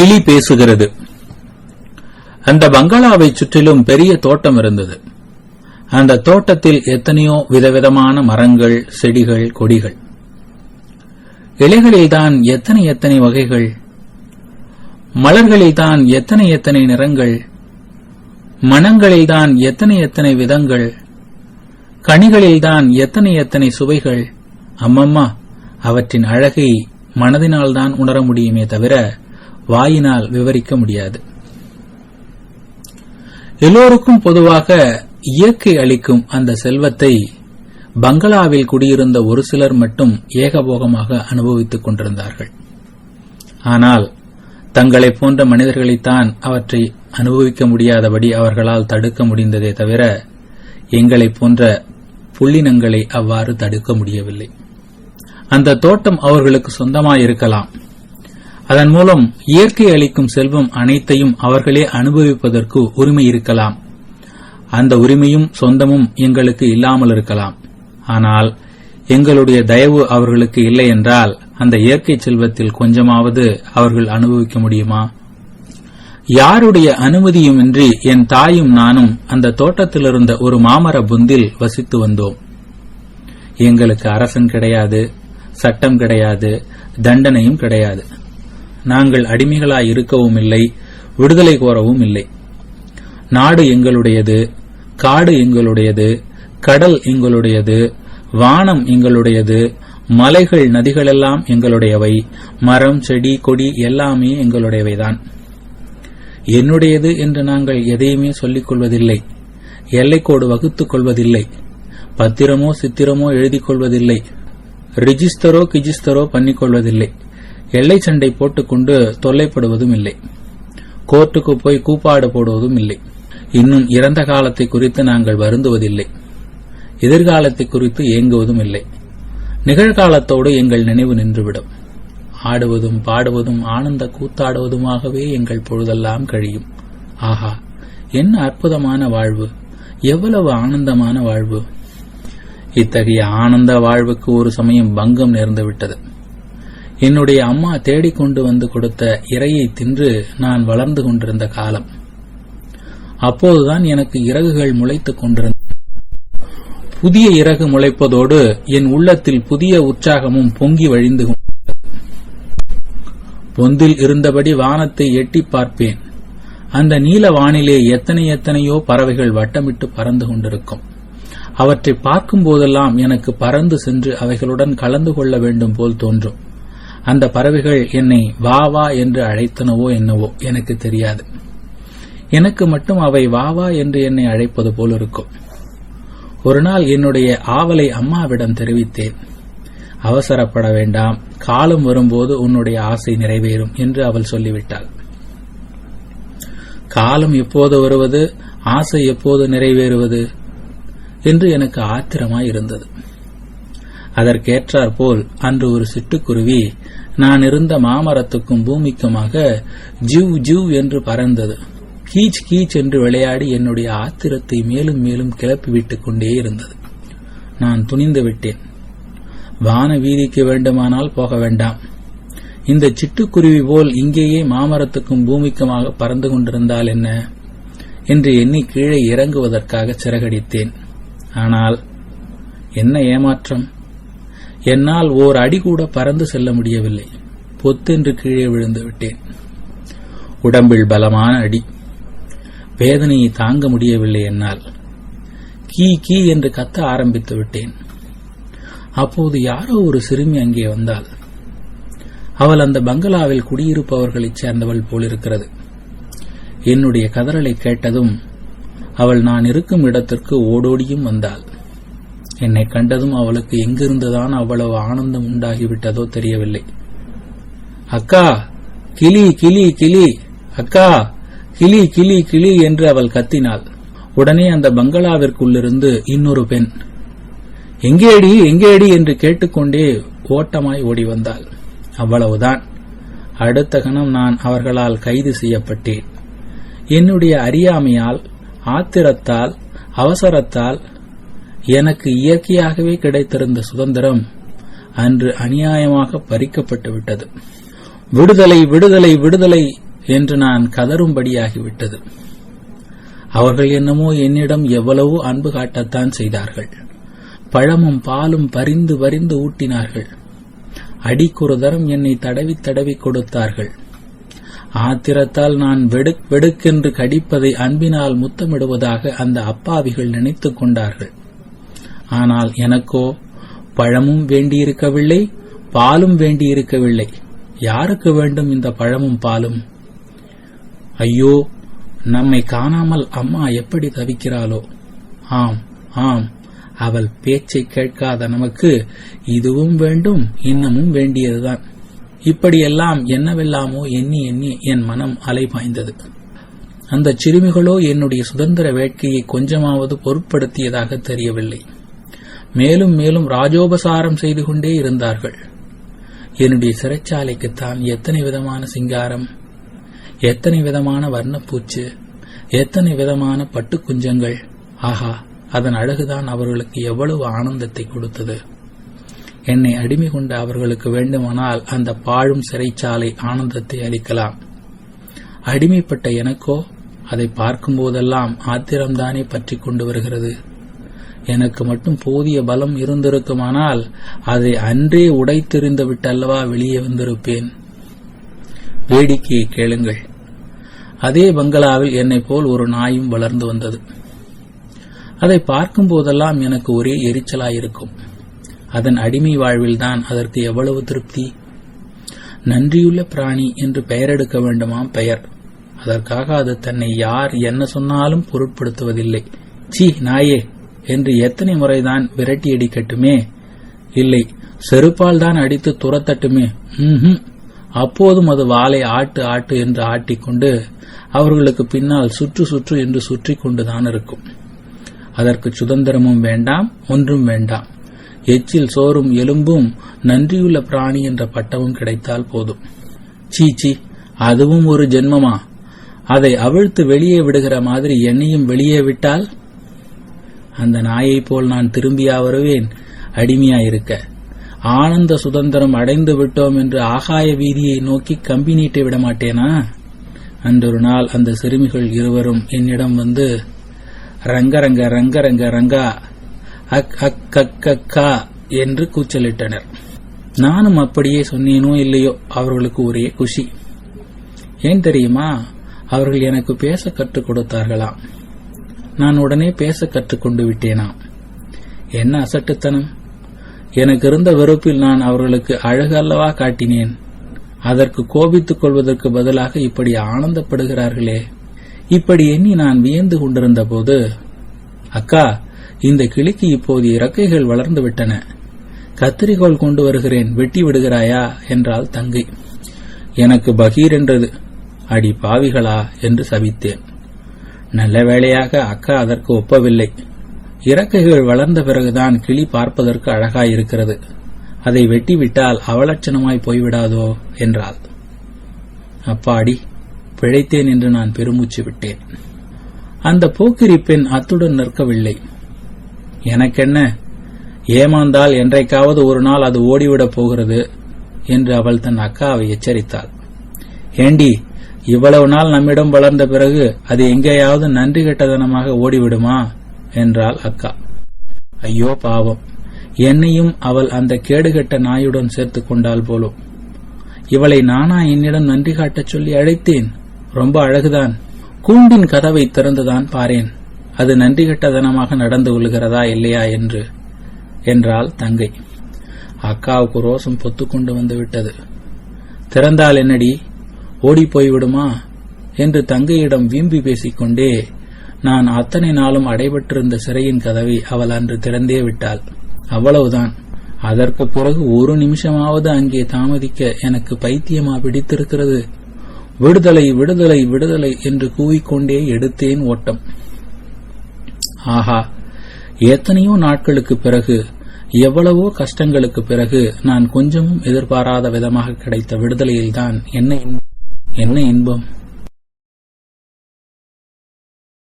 கிளி பேசுகிறது. அந்த பங்களாவை சுற்றிலும் பெரிய தோட்டம் இருந்தது. அந்த தோட்டத்தில் எத்தனையோ விதவிதமான மரங்கள் செடிகள் கொடிகள். இலைகளில்தான் எத்தனை எத்தனை வகைகள். மலர்களில்தான் எத்தனை எத்தனை நிறங்கள். மனங்களில்தான் எத்தனை எத்தனை விதங்கள். கனிகளில்தான் எத்தனை எத்தனை சுவைகள். அம்மம்மா அவற்றின் அழகை மனதினால்தான் உணர முடியுமே தவிர வாயினால் விவரிக்க முடியாது. எல்லோருக்கும் பொதுவாக இயற்கை அளிக்கும் அந்த செல்வத்தை பங்களாவில் குடியிருந்த ஒரு சிலர் மட்டும் ஏகபோகமாக அனுபவித்துக் கொண்டிருந்தார்கள். ஆனால் தங்களைப் போன்ற மனிதர்களைத்தான் அவற்றை அனுபவிக்க முடியாதபடி அவர்களால் தடுக்க முடிந்ததே தவிர எங்களைப் போன்ற புள்ளினங்களை அவ்வாறு தடுக்க முடியவில்லை. அந்த தோட்டம் அவர்களுக்கு சொந்தமாயிருக்கலாம். அதன் மூலம் இயற்கை அளிக்கும் செல்வம் அனைத்தையும் அவர்களே அனுபவிப்பதற்கு உரிமை இருக்கலாம். அந்த உரிமையும் சொந்தமும் எங்களுக்கு இல்லாமல் இருக்கலாம். ஆனால் எங்களுடைய தயவு அவர்களுக்கு இல்லை என்றால் அந்த இயற்கை செல்வத்தில் கொஞ்சமாவது அவர்கள் அனுபவிக்க முடியுமா? யாருடைய அனுமதியுமின்றி என் தாயும் நானும் அந்த தோட்டத்திலிருந்த ஒரு மாமர புந்தில் வசித்து வந்தோம். எங்களுக்கு அரசன் கிடையாது சட்டம் கிடையாது தண்டனையும் கிடையாது. நாங்கள் அடிமைகளாய் இருக்கவும் இல்லை விடுதலை கோரவும் இல்லை. நாடு எங்களுடையது காடு எங்களுடையது கடல் எங்களுடையது வானம் எங்களுடையது மலைகள் நதிகளெல்லாம் எங்களுடையவை மரம் செடி கொடி எல்லாமே எங்களுடையவைதான். என்னுடையது என்று நாங்கள் எதையுமே சொல்லிக் கொள்வதில்லை எல்லைக்கோடு வகுத்துக் கொள்வதில்லை பத்திரமோ சித்திரமோ எழுதிக் கொள்வதில்லை ரிஜிஸ்டரோ கிஜிஸ்டரோ பண்ணிக்கொள்வதில்லை எல்லை சண்டை போட்டுக்கொண்டு தொல்லைப்படுவதும் இல்லை கோர்ட்டுக்கு போய் கூப்பாடு போடுவதும் இல்லை இன்னும் இறந்த காலத்தை குறித்து நாங்கள் வருந்துவதில்லை. எதிர்காலத்தை குறித்து ஏங்குவதும் இல்லை நிகழ்காலத்தோடு எங்கள் நினைவு நின்றுவிடும். ஆடுவதும் பாடுவதும் ஆனந்த கூத்தாடுவதுமாகவே எங்கள் பொழுதெல்லாம் கழியும். ஆஹா என்ன அற்புதமான வாழ்வு. எவ்வளவு ஆனந்தமான வாழ்வு. இத்தகைய ஆனந்த வாழ்வுக்கு ஒரு சமயம் பங்கம் நேர்ந்துவிட்டது. என்னுடைய அம்மா தேடிக்கொண்டு வந்து கொடுத்த இரையை தின்று நான் வளர்ந்து கொண்டிருந்த காலம். அப்போதுதான் எனக்கு இறகுகள் முளைத்துக் கொண்டிருந்த புதிய இறகு முளைப்பதோடு என் உள்ளத்தில் புதிய உற்சாகமும் பொங்கி வழிந்து பொந்தில் இருந்தபடி வானத்தை எட்டி பார்ப்பேன். அந்த நீல வானிலே எத்தனை எத்தனையோ பறவைகள் வட்டமிட்டு பறந்து கொண்டிருக்கும். அவற்றை பார்க்கும் போதெல்லாம் எனக்கு பறந்து சென்று அவைகளுடன் கலந்து கொள்ள வேண்டும் போல் தோன்றும். அந்த பறவைகள் என்னை வா வா என்று அழைத்தனவோ என்னவோ எனக்கு தெரியாது. எனக்கு மட்டும் அவை வா வா என்று என்னை அழைப்பது போல் இருக்கும். ஒரு நாள் என்னுடைய ஆவலை அம்மாவிடம் தெரிவித்தேன். அவசரப்பட வேண்டாம் காலம் வரும்போது உன்னுடைய ஆசை நிறைவேறும் என்று அவள் சொல்லிவிட்டாள். காலம் எப்போது வருவது ஆசை எப்போது நிறைவேறுவது என்று எனக்கு ஆத்திரமாய் இருந்தது அதற்கேற்றாற்போல் அன்று ஒரு சிட்டுக்குருவி நான் இருந்த மாமரத்துக்கும் பூமிக்குமாக ஜிவ் ஜிவ் என்று பறந்தது. கீச் கீச் என்று விளையாடி என்னுடைய ஆத்திரத்தை மேலும் மேலும் கிளப்பி விட்டுக் கொண்டே இருந்தது. நான் துணிந்து விட்டேன். வான வீதிக்கு வேண்டுமானால் போக வேண்டாம். இந்த சிட்டுக்குருவி போல் இங்கேயே மாமரத்துக்கும் பூமிக்குமாக பறந்து கொண்டிருந்தால் என்ன? என்று எண்ணி கீழே இறங்குவதற்காக சிறகடித்தேன். ஆனால் என்ன ஏமாற்றம்? என்னால் ஓர் அடி கூட பறந்து செல்ல முடியவில்லை. பொத்தென்று கீழே விழுந்து விட்டேன். உடம்பில் பலமான அடி. வேதனையை தாங்க முடியவில்லை என்னால். கீ கீ என்று கத்த ஆரம்பித்து விட்டேன். அப்போது யாரோ ஒரு சிறுமி அங்கே வந்தாள். அவள் அந்த பங்களாவில் குடியிருப்பவர்களைச் சேர்ந்தவள் போலிருக்கிறது. என்னுடைய கதறலை கேட்டதும் அவள் நான் இருக்கும் இடத்திற்கு ஓடோடியும் வந்தாள். என்னை கண்டதும் அவளுக்கு எங்கிருந்துதான் அவ்வளவு ஆனந்தம் உண்டாகிவிட்டதோ தெரியவில்லை. அக்கா கிளி கிளி கிளி அக்கா கிளி கிளி கிளி என்று அவள் கத்தினாள். உடனே அந்த பங்களாவிற்குள்ளிருந்து இன்னொரு பெண் எங்கேடி எங்கேடி? என்று கேட்டுக்கொண்டே ஓட்டமாய் ஓடி வந்தாள். அவ்வளவுதான். அடுத்த கணம் நான் அவர்களால் கைது செய்யப்பட்டேன். என்னுடைய அறியாமையால் ஆத்திரத்தால் அவசரத்தால் எனக்கு இயற்கையாகவே கிடைத்திருந்த சுதந்திரம் அன்று அநியாயமாக பறிக்கப்பட்டு விட்டது விடுதலை விடுதலை விடுதலை என்று நான் கதரும்படியாகிவிட்டது அவர்கள் என்னமோ என்னிடம் எவ்வளவோ அன்பு காட்டத்தான் செய்தார்கள். பழமும் பாலும் பரிந்து பரிந்து ஊட்டினார்கள். அடிக்கொரு தரம் என்னை தடவி தடவி கொடுத்தார்கள். ஆத்திரத்தால் நான் வெடுக் வெடுக்கென்று கடிப்பதை அன்பினால் முத்தமிடுவதாக அந்த அப்பாவிகள் நினைத்துக் கொண்டார்கள். ஆனால் எனக்கோ பழமும் வேண்டியிருக்கவில்லை பாலும் வேண்டியிருக்கவில்லை. யாருக்கு வேண்டும் இந்த பழமும் பாலும்? ஐயோ நம்மை காணாமல் அம்மா எப்படி தவிக்கிறாளோ? ஆம் ஆம் அவள் பேச்சை கேட்காத நமக்கு இதுவும் வேண்டும் இன்னமும் வேண்டியதுதான். இப்படியெல்லாம் என்னவெல்லாமோ எண்ணி எண்ணி என் மனம் அலைபாய்ந்தது. அந்த சிறுமிகளோ என்னுடைய சுதந்திர வேட்கையை கொஞ்சமாவது பொருட்படுத்தியதாக தெரியவில்லை. மேலும் மேலும் ராஜோபசாரம் செய்து கொண்டே இருந்தார்கள். என்னுடைய சிறைச்சாலைக்குத்தான் எத்தனை விதமான சிங்காரம் எத்தனை விதமான வர்ணப்பூச்சு எத்தனை விதமான பட்டுக்குஞ்சங்கள். ஆஹா அதன் அழகுதான் அவர்களுக்கு எவ்வளவு ஆனந்தத்தை கொடுத்தது. என்னை அடிமை கொண்ட அவர்களுக்கு வேண்டுமானால் அந்த பாழும் சிறைச்சாலை ஆனந்தத்தை அளிக்கலாம். அடிமைப்பட்ட எனக்கோ அதை பார்க்கும்போதெல்லாம் ஆத்திரம்தானே பற்றி கொண்டு வருகிறது. எனக்கு மட்டும் போதிய பலம் இருந்திருக்குமானால் அதை அன்றே உடைத்தெறிந்து விட்டல்லவா வெளியே வந்திருப்பேன்? வேடிக்கையை கேளுங்கள். அதே பங்களாவில் என்னைப் போல் ஒரு நாயும் வளர்ந்து வந்தது. அதை பார்க்கும் போதெல்லாம் எனக்கு ஒரே எரிச்சலாயிருக்கும். அதன் அடிமை வாழ்வில்தான் அதற்கு எவ்வளவு திருப்தி? நன்றியுள்ள பிராணி என்று பெயரெடுக்க வேண்டுமாம் பெயர். அதற்காக அது தன்னை யார் என்ன சொன்னாலும் பொருட்படுத்துவதில்லை. சீ நாயே என்று எத்தனை முறைதான் விரட்டி அடிக்கட்டுமே இல்லை செருப்பால் தான் அடித்து துரத்தட்டுமே. ம்ஹும் அப்போதும் அது வாளை ஆட்டு ஆட்டு என்று ஆட்டிக்கொண்டு அவர்களுக்கு பின்னால் சுற்று சுற்று என்று சுற்றி கொண்டுதான் இருக்கும். அதற்கு சுதந்திரமும் வேண்டாம் ஒன்றும் வேண்டாம். எச்சில் சோறும் எலும்பும் நன்றியுள்ள பிராணி என்ற பட்டமும் கிடைத்தால் போதும். சீச்சி அதுவும் ஒரு ஜென்மமா? அதை அவிழ்த்து வெளியே விடுகிற மாதிரி என்னையும் வெளியே விட்டால்? அந்த நாயைப் போல் நான் திரும்பியா வருவேன்? அடிமையாயிருக்க. ஆனந்த சுதந்திரம் அடைந்து விட்டோம் என்று ஆகாய வீதியை நோக்கி கம்பி நீட்டி விட மாட்டேனா? அன்றொரு நாள் அந்த சிறுமிகள் இருவரும் என்னிடம் வந்து ரங்கரங்க ரங்கரங்க ரங்கா அக் அக் அக் அக்கா என்று கூச்சலிட்டனர். நானும் அப்படியே சொன்னேனோ இல்லையோ அவர்களுக்கு ஒரே குஷி. ஏன் தெரியுமா? அவர்கள் எனக்கு பேச கற்றுக் கொடுத்தார்களாம். நான் உடனே பேச கற்றுக்கொண்டு விட்டேனாம் என்ன அசட்டுத்தனம்? எனக்கு இருந்த வெறுப்பில் நான் அவர்களுக்கு அழகு அல்லவா காட்டினேன். அதற்கு கோபித்துக் கொள்வதற்கு பதிலாக இப்படி ஆனந்தப்படுகிறார்களே. இப்படி எண்ணி நான் வியந்து கொண்டிருந்த போது அக்கா இந்த கிளிக்கு இப்போது இறக்கைகள் வளர்ந்து விட்டன. கத்திரிகோள் கொண்டு வருகிறேன் வெட்டி விடுகிறாயா? என்றாள் தங்கை. எனக்கு பகீர் என்றது. அடி பாவிகளா? என்று சபித்தேன். நல்ல வேளையாக அக்கா அதற்கு ஒப்பவில்லை. இறக்கைகள் வளர்ந்த பிறகுதான் கிளி பார்ப்பதற்கு அழகாயிருக்கிறது. அதை வெட்டிவிட்டால் அவலட்சணமாய் போய்விடாதோ? என்றாள். அப்பாடி பிழைத்தேன் என்று நான் பெருமூச்சு விட்டேன். அந்த போக்கிரி பெண் அத்துடன் நிற்கவில்லை. எனக்கென்ன? ஏமாந்தால் என்றைக்காவது ஒரு நாள் அது ஓடிவிடப் போகிறது? என்று அவள் தன் அக்காவை எச்சரித்தாள். ஏண்டி இவ்வளவு நாள் நம்மிடம் வளர்ந்த பிறகு அது எங்கேயாவது நன்றி கெட்டதனமாக ஓடிவிடுமா? என்றாள் அக்கா. ஐயோ பாவம். என்னையும் அவள் அந்த கேடுகெட்ட நாயுடன் சேர்த்துக் கொண்டாள் போலும் இவளை நானா என்னிடம் நன்றி காட்டச் சொல்லி அழைத்தேன். ரொம்ப அழகுதான். கூண்டின் கதவை திறந்துதான் பாரேன். அது நன்றி கெட்டதனமாக நடந்து கொள்கிறதா இல்லையா என்று? என்றாள் தங்கை. அக்காவுக்கு ரோசம் பொத்துக்கொண்டு வந்துவிட்டது திறந்தால் என்னடி? ஓடிப் போய்விடுமா என்று தங்கையிடம் வீம்பி பேசிக்கொண்டே நான் அத்தனை நாளும் அடைபட்டிருந்த சிறையின் கதவை அவள் அன்று திறந்தே விட்டாள். அவ்வளவுதான். அதற்கு பிறகு ஒரு நிமிஷமாவது அங்கே தாமதிக்க எனக்கு பைத்தியமா பிடித்திருக்கிறது. விடுதலை விடுதலை விடுதலை என்று கூவிக்கொண்டே எடுத்தேன் ஓட்டம். ஆஹா! எத்தனையோ நாட்களுக்கு பிறகு எவ்வளவோ கஷ்டங்களுக்கு பிறகு நான் கொஞ்சமும் எதிர்பாராத விதமாக கிடைத்த விடுதலையில்தான் என்ன என்ன இன்பம்?